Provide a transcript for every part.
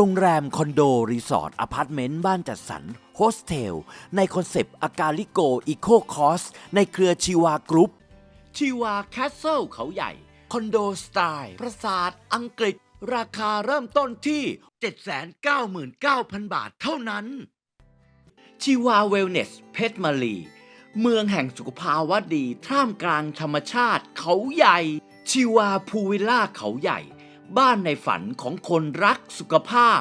โรงแรม คอนโด รีสอร์ทอพาร์ตเมนต์ บ้านจัดสรรโฮสเทล ในคอนเซปต์ อากาลิโก อีโคคอส ในเครือชีวากรุ๊ปชีวาแคสเซิลเขาใหญ่ คอนโดสไตล์ปราสาทอังกฤษ ราคาเริ่มต้นที่ 799,000 บาทเท่านั้น ชีวาเวลเนส เพชรมาลี เมืองแห่งสุขภาวะดี ท่ามกลางธรรมชาติเขาใหญ่ ชีวาพูวิลล่าเขาใหญ่ บ้านในฝันของคนรักสุขภาพ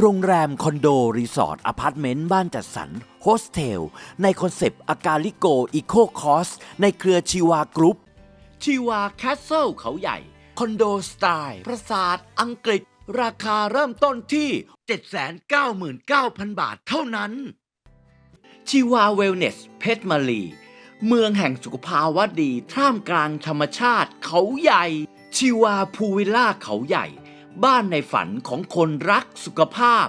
โรงแรม คอนโด รีสอร์ทอพาร์ตเมนต์ บ้านจัดสรรโฮสเทล ในคอนเซปต์ อากาลิโก อีโคคอส ในเครือชีวากรุ๊ป ชีวาแคสเซิลเขาใหญ่ คอนโดสไตล์ปราสาทอังกฤษ ราคาเริ่มต้นที่ 799,000 บาทเท่านั้น ชีวาเวลเนส เพชรมาลีเมืองแห่งสุขภาวะดีท่ามกลางธรรมชาติเขาใหญ่ชีวาพูวิลล่าเขาใหญ่ บ้านในฝันของคนรักสุขภาพ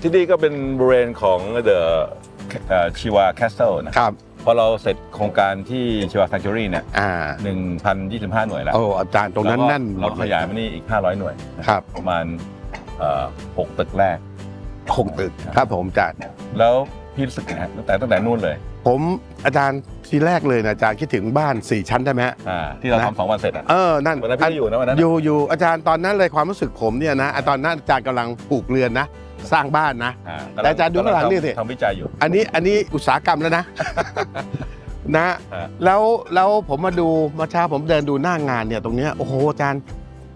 ที่นี่ก็เป็นบริเวณของ The ชิวาแคสเซิลนะครับ พอเราเสร็จโครงการที่ชิวา f ฟ c ทอรี่เนี่ยอ่า1,025หน่วยแล้วโอ้อาจารย์ตรงนั้นแล้วก็แน่นหมเราดเลขยยายมานี่อีก500หน่วยนะครับประมาณเอ่อหกตึกแรก หกตึกครับผมอาจารย์ แล้ว พี่รู้สึกไงฮะตั้งแต่ตั้งแต่นู่นเลยผมอาจารย์ทีแรกเลยนะอาจารย์คิดถึงบ้านสี่ชั้นได้ไหมฮะ อ่าที่เรานะ ทำสองวันเสร็จอะเออนั่นวันนั้นพี่อยู่นะวันนั้นอยู่อยู่อาจารย์ตอนนั้นเลยความรู้สึกผมเนี่ยนะอะตอนนั้นอาจารย์กำลังปลูกเรือนนะ สร้างบ้านนะ อ่าแต่อาจารย์ดูข้างหลังนี่สิ ทำวิจัยอยู่ อันนี้อันนี้อุตสาหกรรมแล้วนะ นะฮะ แล้วแล้วผมมาดูเมาเช้าผมเดินดูหน้างานเนี่ยตรงเนี้ยโอ้โหอาจารย์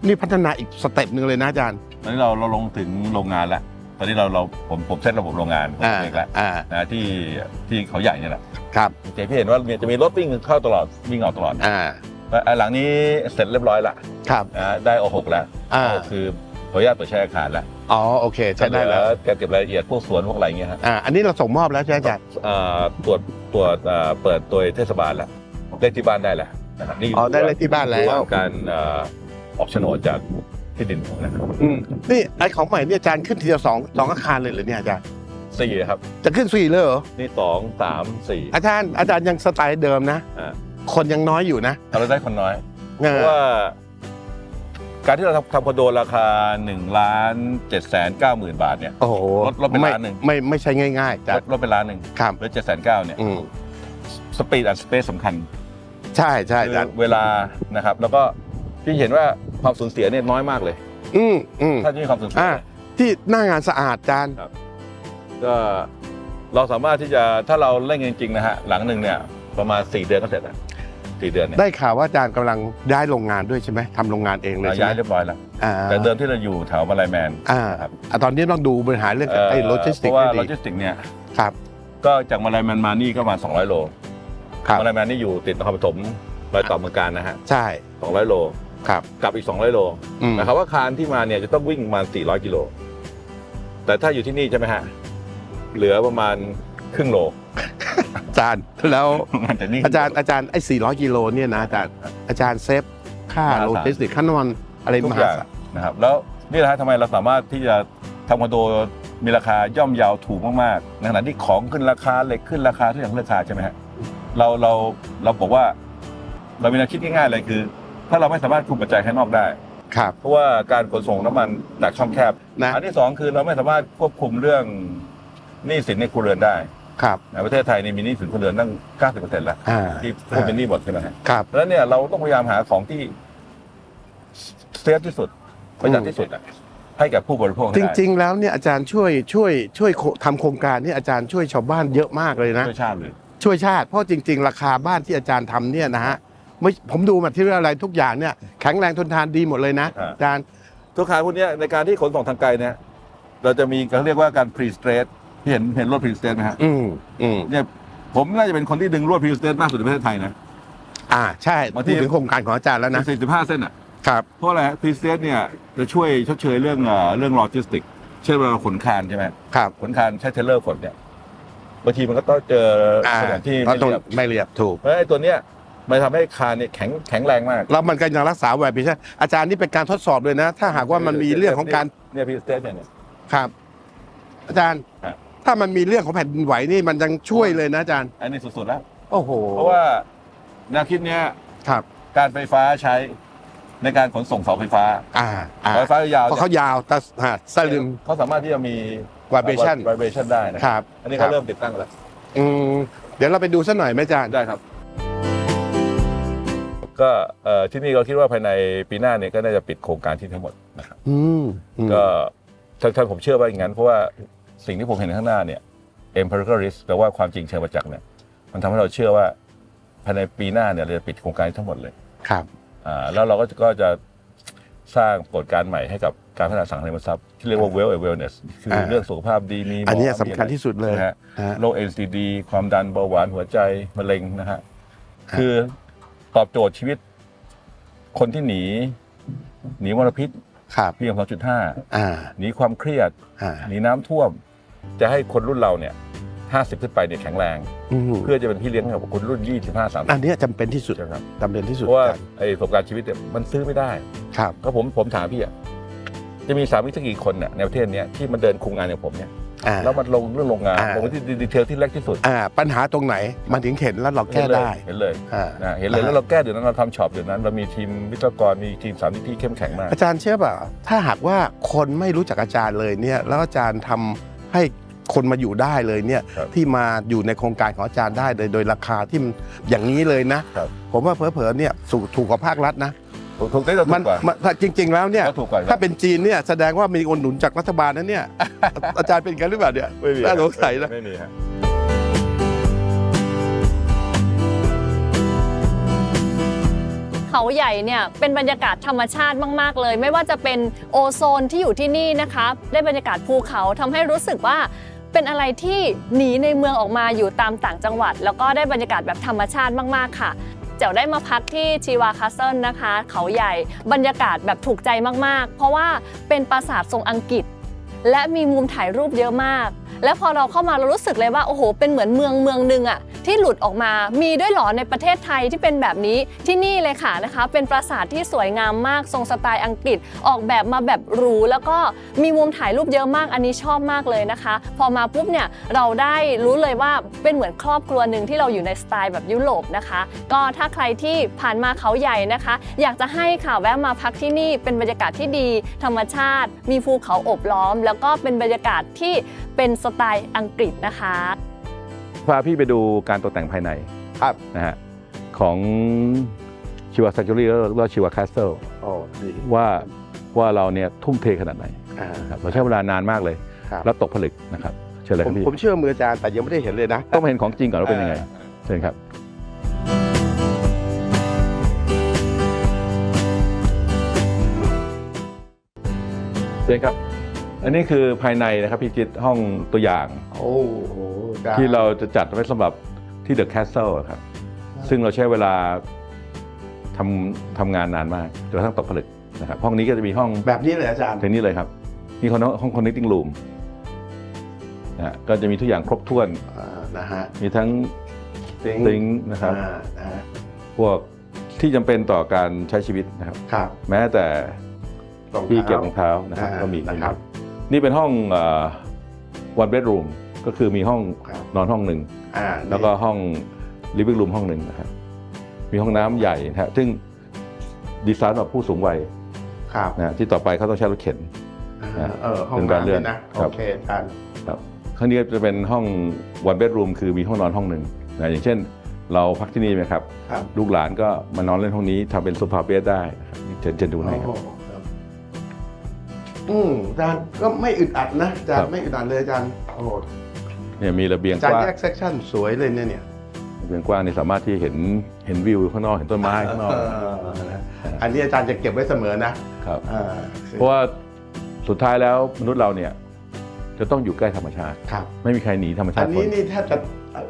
นี่พัฒนาอีกสเต็ปหนึ่งเลยนะอาจารย์ ตอนนี้เราเราลงถึงโรงงานแล้ว ตอนนี้เราเราผมผมเซตระบบโรงงานของอ่าเองแล้วอ่านะที่ที่เขาใหญ่เนี่ยแหละครับเจพี่เห็นว่าเนี่ยจะมีรถวิ่งเข้าตลอดวิ่งออกตลอดอ่าแล้วไอ้หลังนี้เสร็จเรียบร้อยละครับนะได้โอหกแล้วอ่าโอคือขออนุญาตเปิดใช้อาคารแล้วอ๋อโอเคใช้ได้แล้วการเก็บรายละเอียดพวกสวนพวกอะไรอย่างเงี้ยฮะอ่าอันนี้เราส่งมอบแล้วใช่ไหมอาจารย์ อ่าตรวจตรวจอ่าเปิดโดยเทศบาลแล้วเลขที่บ้านได้แล้วนะครับนี่อ๋อได้เลขที่บ้านแล้ว ระหงการอ่าออกโฉนดจาก ที่ดินนะครับอืมนี่ไอของใหม่เนี่ยอาจารย์ขึ้นทีเดียวสองสองอาคารเลยเหรือเนี่ยอาจารย์สี่ครับ จะขึ้นสี่เลยเหรอนี่สองสามสี่อาจารย์อาจารย์ยังสไตล์เดิมนะ อ่าคนยังน้อยอยู่นะเราได้คนน้อย เอเพอราะว่า การที่เราทำทำคอนโดราคา1ล้าน7แสน9หมื่นบาทเนี่ย โอ้โหลดลดไปไม่ล้านหนึ่ง ไม่ไม่ใช่ง่ายๆอาจารลดย์ลดไปล้านหนึ่งครับเหลือ7แสนเก้าเนี่ยอืมสปีดอันสเปซสำคัญใช่ใช่คือาจารย์เวลานะครับ แล้วก็พี่เห็นว่า ความสูญเสียเนี่ยน้อยมากเลย อืมอืมถ้าจะมีความสูญเสีย อ่าที่หน้างานสะอาดอาจารย์ก็เราสามารถที่จะถ้าเราเล่นจริงๆนะฮะหลังหนึ่งเนี่ยประมาณ 4 เดือนก็เสร็จแล้วสี่เดือนเนี่ยได้ข่าวว่าอาจารย์กำลังย้ายโรงงานด้วยใช่ไหมทำโรงงานเองเลยเราใช่ย้ายไหมเรียบร้อยแล้ว อ่าแต่เดิมที่เราอยู่แถวมาลายแมนอ่าครับอะตอนนี้ต้องดูบริหารเรื่องไอ้โลจิสติกเพราะว่าให้โลดีจิสติกเนี่ยครับ ก็จากมาลายแมนมานี่ก็ประมาณ200 โลครับ มาลายแมนนี่อยู่ติดนครปฐมรอยต่อเมืองการนะฮะใช่ 200 โล ครับกลับอีก 200 โลอืม นะครับว่าคานที่มาเนี่ยจะต้องวิ่งประมาณ400 กิโล แต่ถ้าอยู่ที่นี่ใช่ไหมฮะ เหลือประมาณครึ่งโลอาจารย์แล้วแต่นี่ อาจารย์อาจารย์ไอ้400กิโลเนี่ยนะอาจารย์อาจารย์เซฟค่ามหาศาล โลจิสติกค่าน้ำมันอะไรทุมกหาอย่างศาลนะครับ แล้วนี่แหละฮะทำไมเราสามารถที่จะทำคอนโดมีราคาย่อมเยาวถูกมากๆในขณะที่ของขึ้นราคาเหล็กขึ้นราคาทุกอย่างขึ้นราคาใช่ไหมฮะเราเราเราบอกว่า เรามีแนวคิดง่ายๆเลยคือ ถ้าเราไม่สามารถคุมปัจจัยภายนอกได้ ครับ เพราะว่าการขนส่งน้ำมันจากช่องแคบ นะ อันที่สองคือเราไม่สามารถควบคุมเรื่องหนี้สินในครัวเรือนได้ครับในประเทศไทยนี่มีหนี้สินครัวเรือนตั้ง 90%แล้วอ่าที่พูดเป็นหนี้หมดใช่ไหมฮะครับแล้วเนี่ยเราต้องพยายามหาของที่เซฟที่สุดประหยัดที่สุดอะให้กับผู้บริโภคให้จได้ริง ๆ แล้วเนี่ยอาจารย์ช่วยช่วยช่วยโคทำโครงการนี่อาจารย์ช่วยชาวบ้านเยอะมากเลยนะ ช่วยชาติเลย ช่วยชาติเพราะจริง ๆ ราคาบ้านที่อาจารย์ทำเนี่ยนะฮะ ไม่ผมดูมาที่อะไรทุกอย่างเนี่ยแข็งแรงทนทานดีหมดเลยนะอาจารย์ทุกครั้งพวกเนี้ยในการที่ขนส่งทางไกลเนี่ยเราจะมีเขาเรียกว่าการพรีสเตรทที่เห็นเห็นรถพรีสเตรทไหมฮะอืมอืมเนี่ยผมน่าจะเป็นคนที่ดึงรวดพรีสเตรทมากสุดในประเทศไทยนะอ่าใช่บางทีพูดถึงโครงการของอาจารย์แล้วนะสี่สิบห้าเส้นอะครับเพราะอะไรพรีสเตรทเนี่ยจะช่วยชดเชยเรื่องเอ่อเรื่องโลจิสติกเช่นเวลาเราขนคานใช่ไหมครับขนคานใช้เทรลเลอร์ขนเนี่ยบางทีมันก็ต้องเจออ่าสถานที่เราไม่ต้องเรียบไม่เรียบถูกเพราะฉะนั้นไอ้ตัวเนี้ย มันทำให้คานเนี่ยแข็งแข็งแรงมากแล้วมันก็ยังรักษาแวร์พิชอาจารย์นี่เป็นการทดสอบเลยนะ ถ้าหากว่ามันมีเรื่องของการเนี่ยพรีสเตรทเนี่ยครับ อาจารย์ครับถ้ามันมีเรื่องของแผ่นดินไหวนี่มันยังช่วยเลยนะอาจารย์ อันนี้สุดๆแล้วโอ้โหเพราะว่าแนวคิดเนี้ยครับ การไฟฟ้าใช้ในการขนส่งเสาไฟฟ้าอ่าอ่าเสาไฟฟ้ายาวเพราะเขายาวแต่ฮะสลึงเขาสามารถที่จะมี Vibration vibration ได้นะครับ อันนี้ครัเขาบเริ่มติดตั้งแล้วอืมเดี๋ยวเราไปดูสักหน่อยไหมอาจารย์ได้ครับ ก็เอ่อที่นี่เราคิดว่าภายในปีหน้าเนี่ยก็น่าจะปิดโครงการที่ทั้งหมดนะครับอืมอืมก็ท่านท่านผมเชื่อว่าอย่างนั้น เพราะว่าสิ่งที่ผมเห็นข้างหน้าเนี่ย empirical risk แปลว่าความจริงเชิงประจักษ์เนี่ยมันทำให้เราเชื่อว่าภายในปีหน้าเนี่ยเราจะปิดโครงการทั้งหมดเลยครับ อ่าแล้วเราก็ก็จะสร้างกฎการใหม่ให้กับการพัฒนาสังคมทรัพย์ที่เรียกว่า well and wellness คืออา เรื่องสุขภาพดีมีหมอันเนี้ยมีสำคัญที่สุดเลยนะฮะ ฮะ โรค NCD ความดันเบาหวานหัวใจมะเร็งนะฮะ คือ ตอบโจทย์ชีวิต คนที่หนี หนีมลพิษครับพีเอ็มสองจุดห้าอ่าหนีความเครียด อ่าหนีน้ำท่วม จะให้คนรุ่นเราเนี่ยห้าสิบขึ้นไปเนี่ยแข็งแรง อืมเพื่อจะเป็นพี่เลี้ยงให้กับคนรุ่นยี่สิบห้าสามอันเนี้ยจำเป็นที่สุดใช่ไหมครับจำเป็นที่สุดเพราะว่าอาจารย์ไอ้ประสบการณ์ชีวิตเนี่ยมันซื้อไม่ได้ ครับ ก็ผมผมถามพี่อะจะมีสามวิศวกี่คนเนี่ยในประเทศเนี้ยที่มันเดินคุมงานอย่างผมเนี่ย อ่า แล้วมันลงเรื่องโรงงานอ่า ลงไปที่ดีเทลที่เล็กที่สุดอ่าปัญหาตรงไหนมันถึงเห็นแล้วเราแก้เห็นเลยได้เห็นเลยอ่า นะเห็นเลยแล้วเราแก้เดี๋ยวนั้นเราทำช็อปเดี๋ยวนั้นเรามีทีมวิศวกรมีทีมสามนิติเข้มแข็งมากอาจารย์เชื่อเปล่าถ้าหากว่าคนไม่รู้จักอาจารย์เลยเนี่ยแล้วอาจารย์ทำให้คนมาอยู่ได้เลยเนี่ยครับที่มาอยู่ในโครงการของอาจารย์ได้เลยโดยราคาที่มันอย่างนี้เลยนะ ครับ ผมว่าเผลอๆเนี่ยสูถูกกว่าภาครัฐนะ ถูกถูกได้เราถูมันกกว่า มันถ้าจริง ๆ แล้วเนี่ยก็ถูกกว่าถ้าเป็นจีนเนี่ยแสดงว่ามีคนหนุนจากรัฐบาลนะเนี่ย อาจารย์เป็นกันหรือเปล่าเนี่ยไม่มีน่าสงสัยนะ ไม่มีครับเขาใหญ่เนี่ยเป็นบรรยากาศธรรมชาติมาก ๆ เลย ไม่ว่าจะเป็นโอโซนที่อยู่ที่นี่นะคะได้บรรยากาศภูเขาทำให้รู้สึกว่าเป็นอะไรที่หนีในเมืองออกมาอยู่ตามต่างจังหวัด แล้วก็ได้บรรยากาศแบบธรรมชาติมาก ๆ ค่ะ เจ๋วได้มาพักที่ชีวาคาสเซิลนะคะ เขาใหญ่บรรยากาศแบบถูกใจมากๆ เพราะว่าเป็นปราสาททรงอังกฤษ และมีมุมถ่ายรูปเยอะมาก และพอเราเข้ามาเรารู้สึกเลยว่าโอ้โห เป็นเหมือนเมืองเมืองหนึ่งอะที่หลุดออกมา มีด้วยหรอในประเทศไทยที่เป็นแบบนี้ที่นี่เลยค่ะนะคะ เป็นปราสาทที่สวยงามมากทรงสไตล์อังกฤษ ออกแบบมาแบบหรูแล้วก็มีมุมถ่ายรูปเยอะมากอันนี้ชอบมากเลยนะคะ พอมาปุ๊บเนี่ยเราได้รู้เลยว่าเป็นเหมือนครอบครัวหนึ่งที่เราอยู่ในสไตล์แบบยุโรปนะคะ ก็ถ้าใครที่ผ่านมาเขาใหญ่นะคะ อยากจะให้ค่ะแวะมาพักที่นี่เป็นบรรยากาศที่ดี ธรรมชาติ มีภูเขาโอบล้อม แล้วก็เป็นบรรยากาศที่เป็นสไตล์อังกฤษนะคะพาพี่ไปดูการตกแต่งภายในครับ นะฮะของชิวาซักจูรี่แล้วชิวาคาสเซิลโอ้ดีว่าว่าเราเนี่ยทุ่มเทขนาดไหนอ่า นะครับเราใช้เวลานานมากเลย ครับ แล้วตกผลึกนะครับเชิญเลยคผรัมบพี่ผมเชื่อมืออาจารย์แต่ยังไม่ได้เห็นเลยนะ ต้องมาเห็นของจริงก่อนว่าเป็นยังไงเชิญครับ เชิญครับ อันนี้คือภายในนะครับพี่จิตห้องตัวอย่าง โอ้โหได้ที่เราจะจัดไว้สำหรับที่เดอะแคสเซิลครับ ซึ่งเราใช้เวลาทำทำงานนานมากจนกระทั่งตกผลึกนะครับห้องนี้ก็จะมีห้องแบบนี้เลยอาจารย์ทางนี้เลยครับนี่ห้องห้อง connecting room นะฮะก็จะมีทุกอย่างครบถ้วนอ่านะฮะมีทั้งซิงซิงค์นะครับ อ่านะฮะพวกที่จำเป็นต่อการใช้ชีวิตนะครับ ครับแม้แต่รองที่ท้าเก็บรองเท้านะครับอ่าก็มี นะครับ นี่เป็นห้องวันเบดรูมก็คือมีห้องครับนอนห้องหนึ่งอ่าแล้วก็ห้อง living room ห้องหนึ่งนะครับมีห้องน้ำใหญ่นะฮะซึ่งดีไซน์สำหรับผู้สูงวัยครับนะฮะที่ต่อไปเขาต้องใช้รถเข็นอ่าเออห้องเป็นการน้ำเลื่เลอนยนะครับโอเคอาจารย์ครับข้างนี้จะเป็นห้อง one bedroom คือมีห้องนอนห้องหนึ่งนะอย่างเช่น เราพักที่นี่ไหมครับครับลูกหลานก็มานอนเล่นห้องนี้ทำเป็นโซฟาเบดได้นะครับนี่เชิญเชิญดูให้ครับโอ้โหครับ อืมอาจารย์ก็ไม่อึดอัดนะอาจารครัย์บ ไม่อึดอัดเลยอาจารย์โอ้โหเนี่ยมีระเบียงอากจารย์ว้างแยกเซกชันสวยเลยเนี่ยเนี่ยระเบียงกว้างนี่สามารถที่เห็นเห็นวิวข้างนอกเห็นต้นไม้ข้างนอกเออนะอันนี้อาจารย์จะเก็บไว้เสมอนะครับ อ่าเพราะว่าสุดท้ายแล้วมนุษย์เราเนี่ยจะต้องอยู่ใกล้ธรรมชาติ ครับ ไม่มีใครหนีธรรมชาอัตินพ้นี้น นี่แทบจะ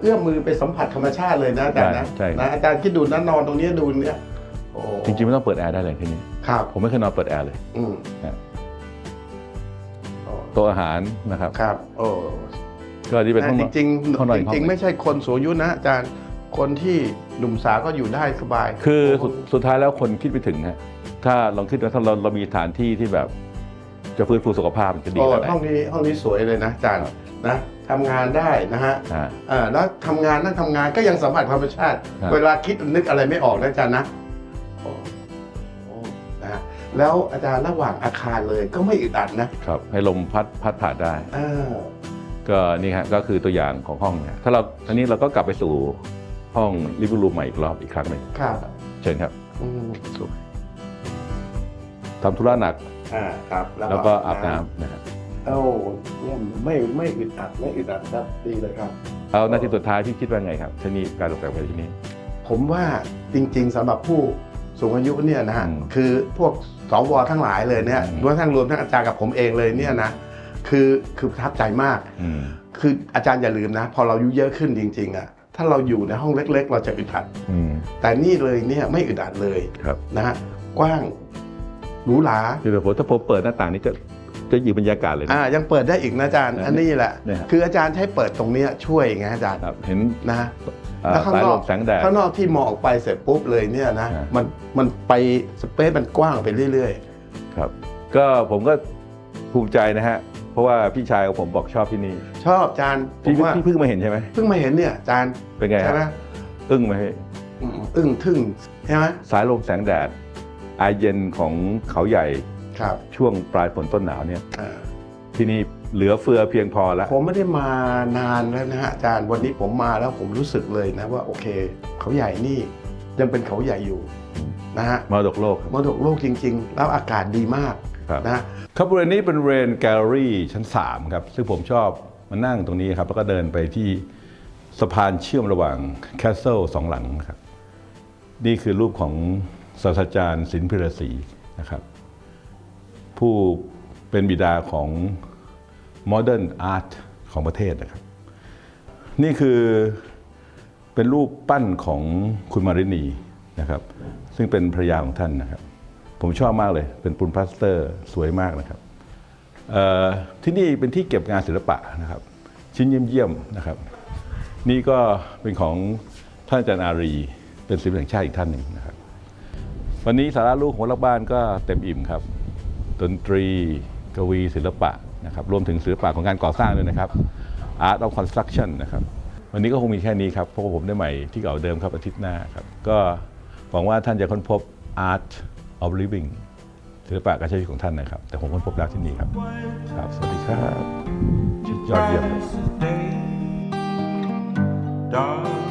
เอื้อมมือไปสัมผัสธรรมชาติเลยนะอาจารย์นะใช่ใช่ นะอาจารย์คิดดูนะนอนตรงนี้ดูเนี่ยโอ้จริงๆไม่ต้องเปิดแอร์ได้เลยที่นี่ครับผมไม่เคยนอนเปิดแอร์เลยอืมนะ โอ้โต๊ะอาหารนะครับ ครับ โอ้ก็ที่เป็นห้องจนอนริงห้องนอนๆอีจกห้องริงหนึ่ๆงไม่ใช่คนสูงอายุนะอาจารย์คนที่หนุ่มสาวก็อยู่ได้สบาย คือสุดสุดท้ายแล้วคนคิดไปถึงฮะถ้าลองคิดว่าถ้าเราเรามีสถานที่ที่แบบจะฟื้นฟูสุขภาพมันจะดีโอ้ขนาดไหนห้องนี้ห้องนี้สวยเลยนะอาจารย์นะทำงานได้นะฮะอ่าอ่าแล้วทำงานนั่งทำงานก็ยังสัมผัสธรรมชาติครับเวลาคิดนึกอะไรไม่ออกนะอาจารย์นะโอ้โอ้นะฮะ แล้วอาจารย์ระหว่างอาคารเลยก็ไม่อึดอัดนะครับให้ลมพัดพัดผ่านได้เออก็นี่ฮะก็คือตัวอย่างของห้องเนี่ยถ้าเราทีนี้เราก็กลับไปสู่ห้องลิฟ i ์รูมใหม่อีกรอบอีกครั้งหนึ่งครับเชิญครับอืมทำธุระหนักอ่าครับแล้วก็อาบน้ำนะครับเอ้าเยี่ยมไม่ไม่อึดอัดไม่อึดอัดครับดีเลยครับ เอานาทีสุดท้ายพี่คิดว่าไงครับที่นี่การตกแต่งภายในที่นี่ผมว่าจริงๆสำหรับผู้ สูงอายุเนี่ยนะฮะอืมคือพวกสวทั้งหลายเลยเนี่ยอืมรวมทั้งรวมทั้งอาจารย์กับผมเองเลยเนี่ยนะคือคือประทับใจมากอืมคืออาจารย์อย่าลืมนะ พอเราอายุเยอะขึ้นจริง ๆอะถ้าเราอยู่ในห้องเล็ก ๆ เราจะอึดอัดอืมแต่นี่เลยเนี่ยไม่อึดอัดเลยครับนะฮะกว้างหรูหราคือผมถ้าผมเปิดหน้าต่างนี้จะจะอยู่บรรยากาศเลยนะอ่ายังเปิดได้อีกนะอาจารย์นะอันนี้แหละเนี่ยคืออาจารย์ใช้เปิดตรงเนี้ยช่วยไงอาจารย์ครับเห็นนะอ่า แล้วข้างสายนลอกมแสงแดด ข้างนอกที่มองออกไปเสร็จปุ๊บเลยเนี่ยนะอ่ามัมันมันไปสเปซมันกว้างไปเรื่อย ครับก็ผมก็ภูมิใจนะฮะ เพราะว่าพี่ชายของผมบอกชอบที่นี่ๆ ชอบอาจารย์ผพี่มว่าพี่เพิ่งมาเห็นใช่ไหมเพิ่งมาเห็นเนี่ยอาจารย์เป็นไงใช่ไหมฮะอึ้งไหมพี่อืมอึ้งทึ่งใช่ไหมสายลมแสงแดดอายเย็นของเขาใหญ่ครับช่วงปลายฝนต้นหนาวเนี่ย อ่าที่นี่ เหลือเฟือเพียงพอแล้ว ผมไม่ได้มานานแล้วนะฮะอาจารย์วันนี้ผมมาแล้วผมรู้สึกเลยนะว่าโอเค เขาใหญ่นี่ยังเป็นเขาใหญ่อยู่นะฮะมรดกโลกครับ มรดกโลกจริง ๆ แล้วอากาศดีมากครับ นะฮะ ครับบริเวณนี้เป็นเรนแกลเลอรี่ชั้น 3 ครับ ซึ่งผมชอบมานั่งตรงนี้ครับ แล้วก็เดินไปที่สะพานเชื่อมระหว่างแคสเซิลสองหลังครับ นี่คือรูปของศาสตราจารย์สินพิรศรีนะครับ ผู้เป็นบิดาของ โมเดิร์นอาร์ตของประเทศนะครับ นี่คือเป็นรูปปั้นของคุณมารินีนะครับ ซึ่งเป็นภรรยาของท่านนะครับ ผมชอบมากเลย เป็นปูนพลาสเตอร์สวยมากนะครับที่นี่เป็นที่เก็บงานศิลปะนะครับ ชิ้นเยี่ยมๆนะครับ นี่ก็เป็นของท่านอาจารย์อารี เป็นศิลปินแห่งชาติอีกท่านหนึ่งนะครับ วันนี้สาระลูกของรักบ้านก็เต็มอิ่มครับ ดนตรี กวีศิลปะ นะครับรวมถึงศิลปะของการก่อสร้างด้วยนะครับ Art of Construction นะครับวันนี้ก็คงมีแค่นี้ครับเพราะว่าผมได้ใหม่ที่เก่าเดิมครับอาทิตย์หน้าครับก็หวังว่าท่านจะค้นพบ Art of Living ศิลปะการใช้ชีวิตของท่านนะครับ แต่ผมค้นพบแล้วที่นี่ครับครับสวัสดีครับยอดเยี่ยม day, dark